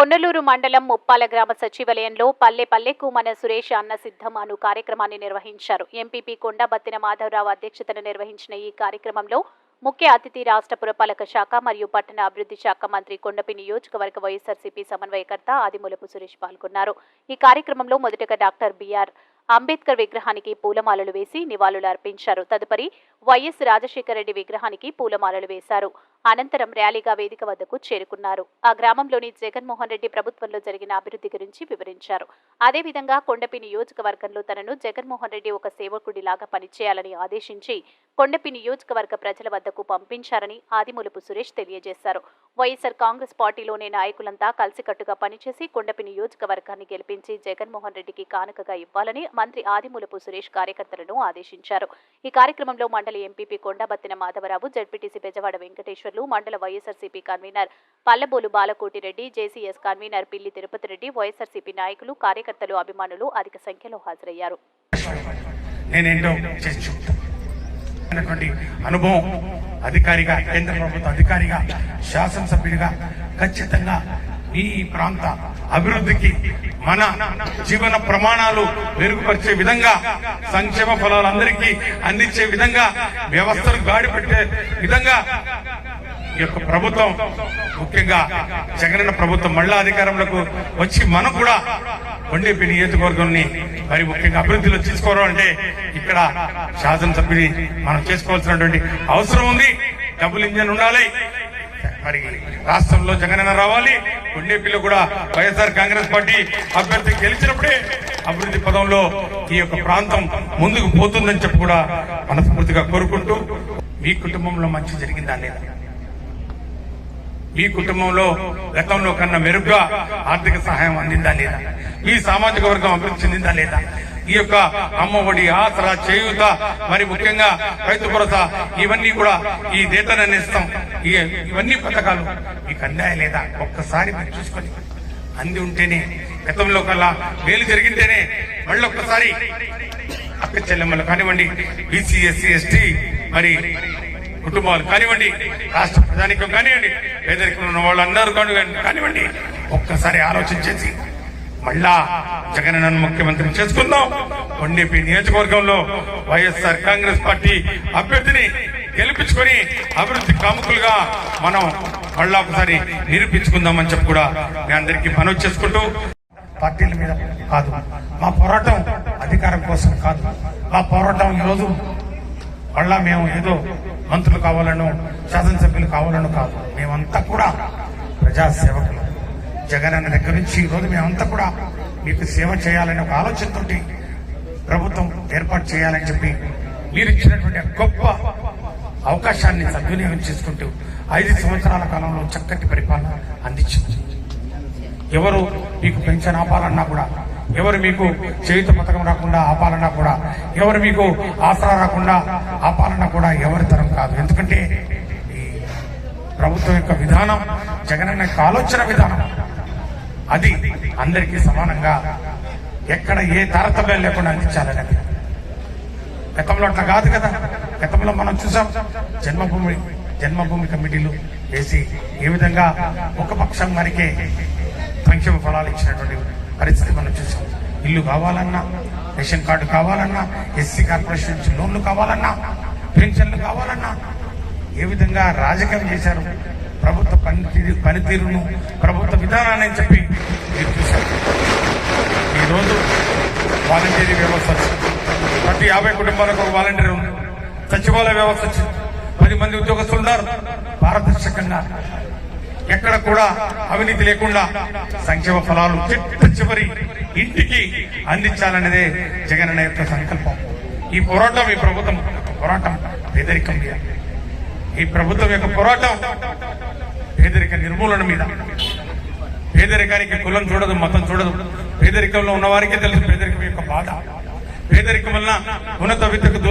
పొన్నలూరు మండలం ముప్పాల గ్రామ సచివాలయంలో పల్లె పల్లెకు మన సురేష్ అన్న సిద్ధం అను కార్యక్రమాన్ని నిర్వహించారు. ఎంపీపీ కొండబత్తిన మాధవరావు అధ్యక్షతన నిర్వహించిన ఈ కార్యక్రమంలో ముఖ్య అతిథి రాష్ట్ర పురపాలక శాఖ మరియు పట్టణ అభివృద్ధి శాఖ మంత్రి కొండపి నియోజకవర్గ వైఎస్ఆర్సీపీ సమన్వయకర్త ఆదిమూలపు సురేష్ పాల్గొన్నారు. ఈ కార్యక్రమంలో మొదటగా డాక్టర్ బిఆర్ అంబేద్కర్ విగ్రహానికి పూలమాలలు వేసి నివాళులు అర్పించారు తదుపరి వైఎస్ రాజశేఖర రెడ్డి విగ్రహానికి పూలమాలలు వేశారు. అనంతరం ర్యాలీగా వేదిక వద్దకు చేరుకున్నారు. ఆ గ్రామంలోని జగన్మోహన్ రెడ్డి ప్రభుత్వంలో జరిగిన అభివృద్ధి గురించి వివరించారు. అదేవిధంగా కొండపి నియోజకవర్గంలో తనను జగన్మోహన్ రెడ్డి ఒక సేవకుడిలాగా పనిచేయాలని ఆదేశించి కొండపి నియోజకవర్గ ప్రజల వద్దకు పంపించారని ఆదిమూలపు సురేష్ తెలియజేశారు. వైఎస్ఆర్ కాంగ్రెస్ పార్టీలోని నాయకులంతా కలిసికట్టుగా పనిచేసి కొండపి నియోజకవర్గాన్ని గెలిపించి జగన్మోహన్ రెడ్డికి కానుకగా ఇవ్వాలని మంత్రి ఆదిమూలపు సురేష్ కార్యకర్తలను ఆదేశించారు. ఈ కార్యక్రమంలో మండలి ఎంపీపీ కొండబత్తిన మాధవరావు జడ్పీటీసీ బెజవాడ వెంకటేశ్వర్లు మండల YSRCP convener Pallebolu Balakotireddy JCS convener Pilli Tirupati Reddy YSRCP నాయకులు కార్యకర్తలు అభిమానులు అధిక సంఖ్యలో హాజరయ్యారు. అనుభవం అధికారిగా కేంద్ర ప్రభుత్వ అధికారిగా శాసనసభ్యుడిగా ఖచ్చితంగా ఈ ప్రాంత అభివృద్ధికి మన జీవన ప్రమాణాలు మెరుగుపరిచే విధంగా సంక్షేమ ఫలాలు అందరికీ అందించే విధంగా వ్యవస్థను గాడి పెట్టే విధంగా ఈ యొక్క ప్రభుత్వం ముఖ్యంగా జగనన్న ప్రభుత్వం మళ్ళా అధికారంలోకి వచ్చి మనం కూడా కొండేపి నియోజకవర్గంని మరి ముఖ్యంగా అభివృద్ధిలో తీసుకోవాలంటే ఇక్కడ శాసనసభ్యుని మనం చేసుకోవాల్సినటువంటి అవసరం ఉంది. డబుల్ ఇంజన్ ఉండాలి. మరి రాష్ట్రంలో జగనన్న రావాలి. కొండేపిలో కూడా వైఎస్ఆర్ కాంగ్రెస్ పార్టీ అభ్యర్థి గెలిచినప్పుడే అభివృద్ధి పదంలో ఈ యొక్క ప్రాంతం ముందుకు పోతుందని చెప్పి కూడా మనస్ఫూర్తిగా కోరుకుంటూ మీ కుటుంబంలో మంచి జరిగిందా లేదా? మీ కుటుంబంలో గతంలో కన్నా మెరుగ్గా ఆర్థిక సహాయం అందిందా లేదా? మీ సామాజిక వర్గం అభివృద్ధి చెందిందా లేదా? ఈ యొక్క అమ్మఒడి ఆసరా చేయూత మరి ముఖ్యంగా రైతు భరోసా ఇవన్నీ కూడా ఈ దేతన ఇస్తాం ఈ ఇవన్నీ పథకాలు మీకు అందాయా లేదా? ఒక్కసారి మీరు చూసుకొని అంది ఉంటేనే గతంలో కల్లా మేలు జరిగింటేనే మళ్ళీ ఒక్కసారి అక్క చెల్లెమ్మలు కానివ్వండి బీసీ ఎస్సీ ఎస్టీ మరి కుటుంబాలు కానివ్వండి రాష్ట్ర ప్రజానికం కానివ్వండి పేదరికంలో ఉన్న వాళ్ళందరూ కానివ్వండి కానివ్వండి ఒక్కసారి ఆలోచన చేసి మళ్ళా జగన్ ముఖ్యమంత్రి చేసుకుందాం. కొండేపి నియోజకవర్గంలో వైఎస్ఆర్ కాంగ్రెస్ పార్టీ అభ్యర్థిని గెలిపించుకొని అభివృద్ధి కాముకులుగా మనం మళ్ళా ఒకసారి నిరూపించుకుందామని చెప్పి కూడా మీ అందరికీ మనవి చేసుకుంటూ పార్టీల మీద కాదు మా పోరాటం అధికారం కోసం కాదు మా పోరాటం ఈరోజు మళ్ళా మేము ఏదో మంత్రులు కావాలను శాసనసభ్యులు కావాలను కాదు. మేమంతా కూడా ప్రజాసేవకులు. జగన్ అన్న దగ్గర నుంచి ఈరోజు మేమంతా కూడా మీకు సేవ చేయాలనే ఒక ఆలోచనతోటి ప్రభుత్వం ఏర్పాటు చేయాలని చెప్పి మీరు ఇచ్చినటువంటి గొప్ప అవకాశాన్ని సద్వినియోగం చేసుకుంటూ ఐదు సంవత్సరాల కాలంలో చక్కటి పరిపాలన అందించింది. ఎవరు మీకు పెన్షన్ ఆపాలన్నా కూడా ఎవరు మీకు చేయుత పథకం రాకుండా ఆపాలన్నా కూడా ఎవరు మీకు ఆసరా రాకుండా ఆపాలన్నా కూడా ఎవరి తరం కాదు. ఎందుకంటే ఈ ప్రభుత్వం యొక్క విధానం జగనన్న యొక్క ఆలోచన విధానం అది అందరికీ సమానంగా ఎక్కడ ఏ తారతమ్యం లేకుండా అందించాలనేది గతంలో అట్లా కాదు కదా. గతంలో మనం చూసాం జన్మభూమి జన్మభూమి కమిటీలు వేసి ఏ విధంగా ఒక పక్షం వారికే సంక్షేమ ఫలాలు ఇచ్చినటువంటి పరిస్థితి మనం చూసాం. ఇల్లు కావాలన్నా రేషన్ కార్డు కావాలన్నా ఎస్సీ కార్పొరేషన్ నుంచి లోన్లు కావాలన్నా పెన్షన్లు కావాలన్నా ఏ విధంగా రాజకీయం చేశారు? ప్రభుత్వ పనితీరు పనితీరును ప్రభుత్వ విధానాన్ని చెప్పి మీరు చూశారు. ఈరోజు వాలంటీరీ వ్యవస్థ వచ్చింది. ప్రతి యాభై కుటుంబాలకు ఒక వాలంటీర్ ఉంది. సచివాలయ వ్యవస్థ వచ్చింది. పది మంది ఉద్యోగస్తులు ఉన్నారు. పారదర్శకంగా ఎక్కడ కూడా అవినీతి లేకుండా సంక్షేమ ఫలాలు చిట్ట చివరి ఇంటికి అందించాలనేదే జగనన్న యొక్క సంకల్పం. ఈ పోరాటం ఈ ప్రభుత్వం యొక్క పోరాటం పేదరికం మీద. ఈ ప్రభుత్వం యొక్క పోరాటం పేదరిక నిర్మూలన మీద. పేదరికానికి కులం చూడదు మతం చూడదు. పేదరికంలో ఉన్న వారికే తెలుసు పేదరికం యొక్క బాధ. పేదరికం వలన ఉన్నత విద్యకు దూరం